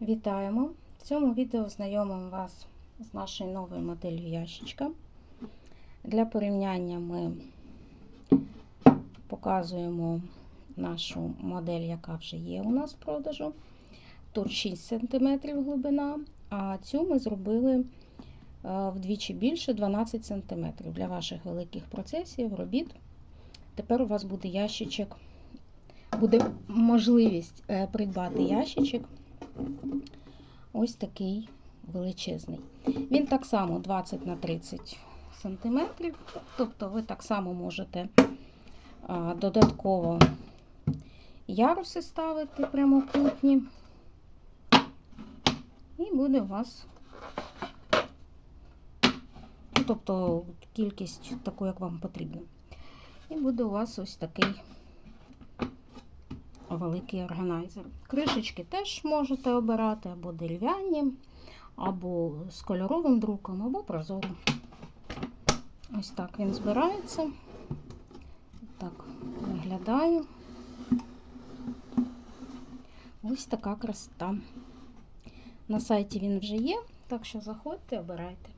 Вітаємо! В цьому відео знайомимо вас з нашою новою моделлю ящичка. Для порівняння ми показуємо нашу модель, яка вже є у нас в продажу. Тут 6 см глибина, а цю ми зробили е, вдвічі більше 12 см для ваших великих процесів, робіт. Тепер у вас буде ящичок, буде можливість е, придбати ящичок ось такий величезний. Він так само 20 на 30 см, тобто ви так само можете додатково яруси ставити прямокутні, і буде у вас, ну, тобто кількість таку, як вам потрібно. І буде у вас ось такий великий органайзер. Кришечки теж можете обирати або дерев'яні, або з кольоровим друком, або прозорим. Ось так він збирається. Так виглядає. Ось така красота. На сайті він вже є, так що заходьте, обирайте.